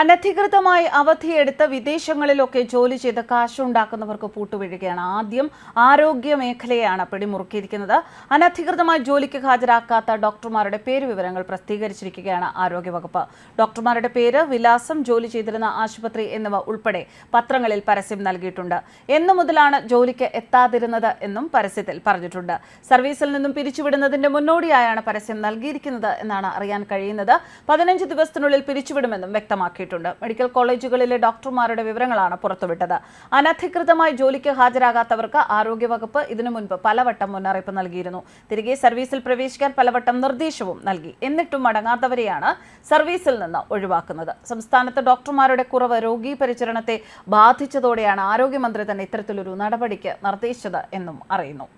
അനധികൃതമായി അവധിയെടുത്ത് വിദേശങ്ങളിലൊക്കെ ജോലി ചെയ്ത് കാശുണ്ടാക്കുന്നവർക്ക് പൂട്ടുവീഴുകയാണ്. ആദ്യം ആരോഗ്യ മേഖലയാണ് പിടിമുറുക്കിയിരിക്കുന്നത്. അനധികൃതമായി ജോലിക്ക് ഹാജരാക്കാത്ത ഡോക്ടർമാരുടെ പേര് വിവരങ്ങൾ പ്രസിദ്ധീകരിച്ചിരിക്കുകയാണ് ആരോഗ്യവകുപ്പ്. ഡോക്ടർമാരുടെ പേര് വിലാസം ജോലി ചെയ്തിരുന്ന ആശുപത്രി എന്നിവ ഉൾപ്പെടെ പത്രങ്ങളിൽ പരസ്യം നൽകിയിട്ടുണ്ട്. എന്നു മുതലാണ് ജോലിക്ക് എത്താതിരുന്നത് എന്നും പരസ്യത്തിൽ പറഞ്ഞിട്ടുണ്ട്. സർവീസിൽ നിന്നും പിരിച്ചുവിടുന്നതിന്റെ മുന്നോടിയായാണ് പരസ്യം നൽകിയിരിക്കുന്നത് എന്നാണ് അറിയാൻ കഴിയുന്നത്. പതിനഞ്ച് ദിവസത്തിനുള്ളിൽ പിരിച്ചുവിടുമെന്നും വ്യക്തമാക്കിയിട്ടുണ്ട് മെഡിക്കൽ കോളേജുകളിലെ ഡോക്ടർമാരുടെ വിവരങ്ങളാണ് പുറത്തുവിട്ടത്. അനധികൃതമായി ജോലിക്ക് ഹാജരാകാത്തവർക്ക് ആരോഗ്യവകുപ്പ് ഇതിനു മുൻപ് പലവട്ടം മുന്നറിയിപ്പ് നൽകിയിരുന്നു. തിരികെ സർവീസിൽ പ്രവേശിക്കാൻ പലവട്ടം നിർദ്ദേശവും നൽകി. എന്നിട്ടും മടങ്ങാത്തവരെയാണ് സർവീസിൽ നിന്ന് ഒഴിവാക്കുന്നത്. സംസ്ഥാനത്ത് ഡോക്ടർമാരുടെ കുറവ് രോഗി പരിചരണത്തെ ബാധിച്ചതോടെയാണ് ആരോഗ്യമന്ത്രി തന്നെ ഇത്തരത്തിലൊരു നടപടിക്ക് നിർദ്ദേശിച്ചത് എന്നും അറിയുന്നു.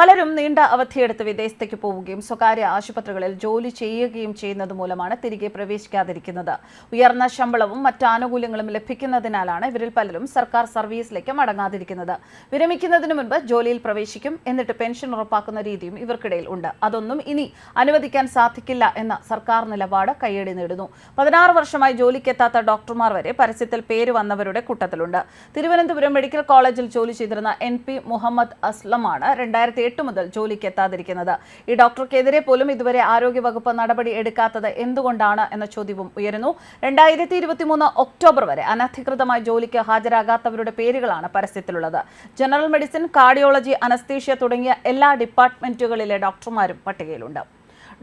പലരും നീണ്ട അവധിയെടുത്ത് വിദേശത്തേക്ക് പോവുകയും സ്വകാര്യ ആശുപത്രികളിൽ ജോലി ചെയ്യുകയും ചെയ്യുന്നത് മൂലമാണ് തിരികെ പ്രവേശിക്കാതിരിക്കുന്നത്. ഉയർന്ന ശമ്പളവും മറ്റ് ആനുകൂല്യങ്ങളും ലഭിക്കുന്നതിനാലാണ് ഇവരിൽ പലരും സർക്കാർ സർവീസിലേക്ക് മടങ്ങാതിരിക്കുന്നത്. വിരമിക്കുന്നതിന് മുൻപ് ജോലിയിൽ പ്രവേശിക്കും എന്നിട്ട് പെൻഷൻ ഉറപ്പാക്കുന്ന രീതിയും ഇവർക്കിടയിൽ ഉണ്ട്. അതൊന്നും ഇനി അനുവദിക്കാൻ സാധിക്കില്ല എന്ന സർക്കാർ നിലപാട് കൈയടി നേടുന്നു. പതിനാറ് വർഷമായി ജോലിക്കെത്താത്ത ഡോക്ടർമാർ വരെ പരസ്യത്തിൽ പേര് വന്നവരുടെ കൂട്ടത്തിലുണ്ട്. തിരുവനന്തപുരം മെഡിക്കൽ കോളേജിൽ ജോലി ചെയ്തിരുന്ന എൻ പി മുഹമ്മദ് അസ്ലമാണ് രണ്ടായിരത്തി എട്ട് മുതൽ ജോലിക്ക് എത്താതിരിക്കുന്നത് ഈ ഡോക്ടർക്കെതിരെ പോലും ഇതുവരെ ആരോഗ്യവകുപ്പ് നടപടി എടുക്കാത്തത് എന്തുകൊണ്ടാണ് എന്ന ചോദ്യവും ഉയരുന്നു. രണ്ടായിരത്തി ഇരുപത്തിമൂന്ന് ഒക്ടോബർ വരെ അനധികൃതമായി ജോലിക്ക് ഹാജരാകാത്തവരുടെ പേരുകളാണ് പരസ്യത്തിലുള്ളത്. ജനറൽ മെഡിസിൻ കാർഡിയോളജി അനസ്തീഷ്യ തുടങ്ങിയ എല്ലാ ഡിപ്പാർട്ട്മെന്റുകളിലെ ഡോക്ടർമാരും പട്ടികയിലുണ്ട്.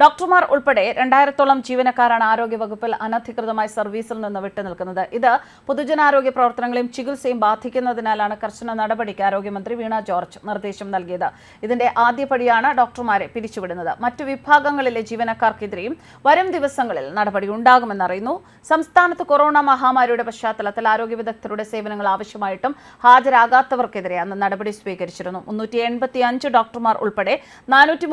ഡോക്ടർമാർ ഉൾപ്പെടെ രണ്ടായിരത്തോളം ജീവനക്കാരാണ് ആരോഗ്യവകുപ്പിൽ അനധികൃതമായി സർവീസിൽ നിന്ന് വിട്ടുനിൽക്കുന്നത്. ഇത് പൊതുജനാരോഗ്യ പ്രവർത്തനങ്ങളെയും ചികിത്സയും ബാധിക്കുന്നതിനാലാണ് കർശന നടപടിക്ക് ആരോഗ്യമന്ത്രി വീണ ജോർജ് നിർദ്ദേശം നൽകിയത്. ഇതിന്റെ ആദ്യപടിയാണ് ഡോക്ടർമാരെ പിരിച്ചുവിടുന്നത്. മറ്റു വിഭാഗങ്ങളിലെ ജീവനക്കാർക്കെതിരെയും വരും ദിവസങ്ങളിൽ നടപടി ഉണ്ടാകുമെന്നറിയുന്നു. സംസ്ഥാനത്ത് കൊറോണ മഹാമാരിയുടെ പശ്ചാത്തലത്തിൽ ആരോഗ്യ വിദഗ്ധരുടെ സേവനങ്ങൾ ആവശ്യമായിട്ടും ഹാജരാകാത്തവർക്കെതിരെ അന്ന് നടപടി സ്വീകരിച്ചിരുന്നു. മുന്നൂറ്റി ഡോക്ടർമാർ ഉൾപ്പെടെ നാനൂറ്റി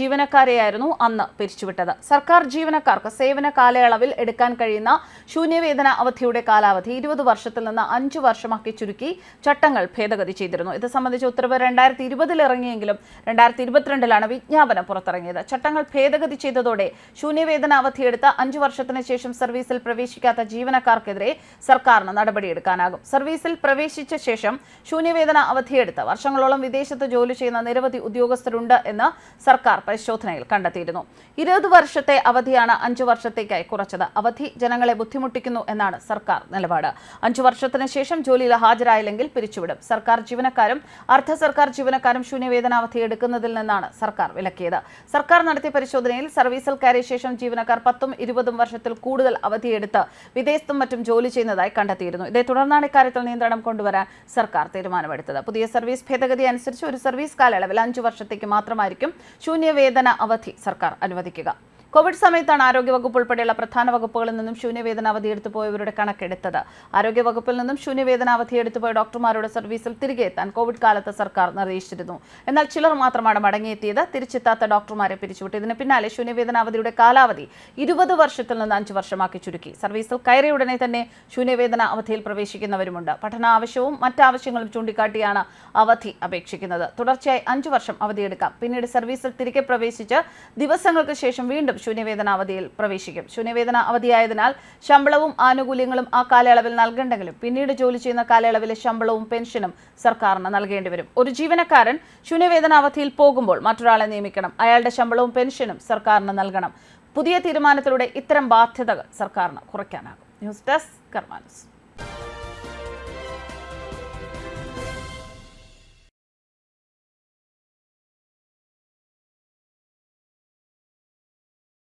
ജീവനക്കാരെയായിരുന്നു അന്ന് പിരിച്ചുവിട്ടത്. സർക്കാർ ജീവനക്കാർക്ക് സേവന കാലയളവിൽ എടുക്കാൻ കഴിയുന്ന ശൂന്യവേതന അവധിയുടെ കാലാവധി ഇരുപത് വർഷത്തിൽ നിന്ന് അഞ്ചു വർഷമാക്കി ചുരുക്കി ചട്ടങ്ങൾ ഭേദഗതി ചെയ്തിരുന്നു. ഇത് സംബന്ധിച്ച ഉത്തരവ് രണ്ടായിരത്തി ഇരുപതിൽ ഇറങ്ങിയെങ്കിലും രണ്ടായിരത്തി ഇരുപത്തിരണ്ടിലാണ് വിജ്ഞാപനം പുറത്തിറങ്ങിയത്. ചട്ടങ്ങൾ ഭേദഗതി ചെയ്തതോടെ ശൂന്യവേതന എടുത്ത അഞ്ചു വർഷത്തിന് ശേഷം സർവീസിൽ പ്രവേശിക്കാത്ത ജീവനക്കാർക്കെതിരെ സർക്കാരിന് നടപടിയെടുക്കാനാകും. സർവീസിൽ പ്രവേശിച്ച ശേഷം ശൂന്യവേതന അവധിയെടുത്ത് വർഷങ്ങളോളം വിദേശത്ത് ജോലി ചെയ്യുന്ന നിരവധി ഉദ്യോഗസ്ഥരുണ്ട് എന്ന് സർക്കാർ പരിശോധനയിൽ കണ്ടെത്തിയിരുന്നു. ഇരുപത് വർഷത്തെ അവധിയാണ് അഞ്ചു വർഷത്തേക്കായി കുറച്ചത്. അവധി ജനങ്ങളെ ബുദ്ധിമുട്ടിക്കുന്നു എന്നാണ് സർക്കാർ നിലപാട്. അഞ്ചു വർഷത്തിന് ശേഷം ജോലിയിൽ ഹാജരായില്ലെങ്കിൽ പിരിച്ചുവിടും. സർക്കാർ ജീവനക്കാരും അർദ്ധ സർക്കാർ ജീവനക്കാരും ശൂന്യവേതനാവധി എടുക്കുന്നതിൽ നിന്നാണ് സർക്കാർ വിലക്കിയത്. സർക്കാർ നടത്തിയ പരിശോധനയിൽ സർവീസിൽ കയറിയ ശേഷം ജീവനക്കാർ പത്തും ഇരുപതും വർഷത്തിൽ കൂടുതൽ അവധിയെടുത്ത് വിദേശത്തും മറ്റും ജോലി ചെയ്യുന്നതായി കണ്ടെത്തിയിരുന്നു. ഇതേ തുടർന്നാണ് ഇക്കാര്യത്തിൽ നിയന്ത്രണം കൊണ്ടുവരാൻ സർക്കാർ തീരുമാനമെടുത്തത്. പുതിയ സർവീസ് ഭേദഗതി അനുസരിച്ച് ഒരു സർവീസ് കാലയളവിൽ അഞ്ചു വർഷത്തേക്ക് മാത്രമായിരിക്കും ശൂന്യവേതന അവധി സർക്കാർ അനുവദിക്കുക കോവിഡ് സമയത്താണ് ആരോഗ്യവകുപ്പ് ഉൾപ്പെടെയുള്ള പ്രധാന വകുപ്പുകളിൽ നിന്നും ശൂന്യവേതന അവധി എടുത്തു പോയവരുടെ കണക്കെടുത്തത്. ആരോഗ്യവകുപ്പിൽ നിന്നും ശൂന്യവേതന അവധി എടുത്തുപോയ ഡോക്ടർമാരുടെ സർവീസിൽ തിരികെ എത്താൻ കോവിഡ് കാലത്ത് സർക്കാർ നിർദ്ദേശിച്ചിരുന്നു. എന്നാൽ ചിലർ മാത്രമാണ് മടങ്ങിയെത്തിയത്. തിരിച്ചെത്താത്ത ഡോക്ടർമാരെ പിരിച്ചുവിട്ടു. ഇതിന് പിന്നാലെ ശൂന്യവേതന അവധിയുടെ കാലാവധി ഇരുപത് വർഷത്തിൽ നിന്ന് അഞ്ച് വർഷമാക്കി ചുരുക്കി. സർവീസിൽ കയറിയ ഉടനെ തന്നെ ശൂന്യവേതന അവധിയിൽ പ്രവേശിക്കുന്നവരുമുണ്ട്. പഠന ആവശ്യവും മറ്റാവശ്യങ്ങളും ചൂണ്ടിക്കാട്ടിയാണ് അവധി അപേക്ഷിക്കുന്നത്. തുടർച്ചയായി അഞ്ചു വർഷം അവധിയെടുക്കാം. പിന്നീട് സർവീസിൽ തിരികെ പ്രവേശിച്ച് ദിവസങ്ങൾക്ക് ശേഷം വീണ്ടും ശൂന്യവേതന അവധിയിൽ പ്രവേശിക്കും. ശൂന്യവേതന അവധിയായതിനാൽ ശമ്പളവും ആനുകൂല്യങ്ങളും ആ കാലയളവിൽ നൽകേണ്ടെങ്കിലും പിന്നീട് ജോലി ചെയ്യുന്ന കാലയളവിലെ ശമ്പളവും പെൻഷനും സർക്കാരിന് നൽകേണ്ടി വരും. ഒരു ജീവനക്കാരൻ ശൂന്യവേതന അവധിയിൽ പോകുമ്പോൾ മറ്റൊരാളെ നിയമിക്കണം. അയാളുടെ ശമ്പളവും പെൻഷനും സർക്കാരിന് നൽകണം. പുതിയ തീരുമാനത്തിലൂടെ ഇത്തരം ബാധ്യതകൾ സർക്കാരിന് കുറയ്ക്കാനാകും. News desk കർമാനസ്.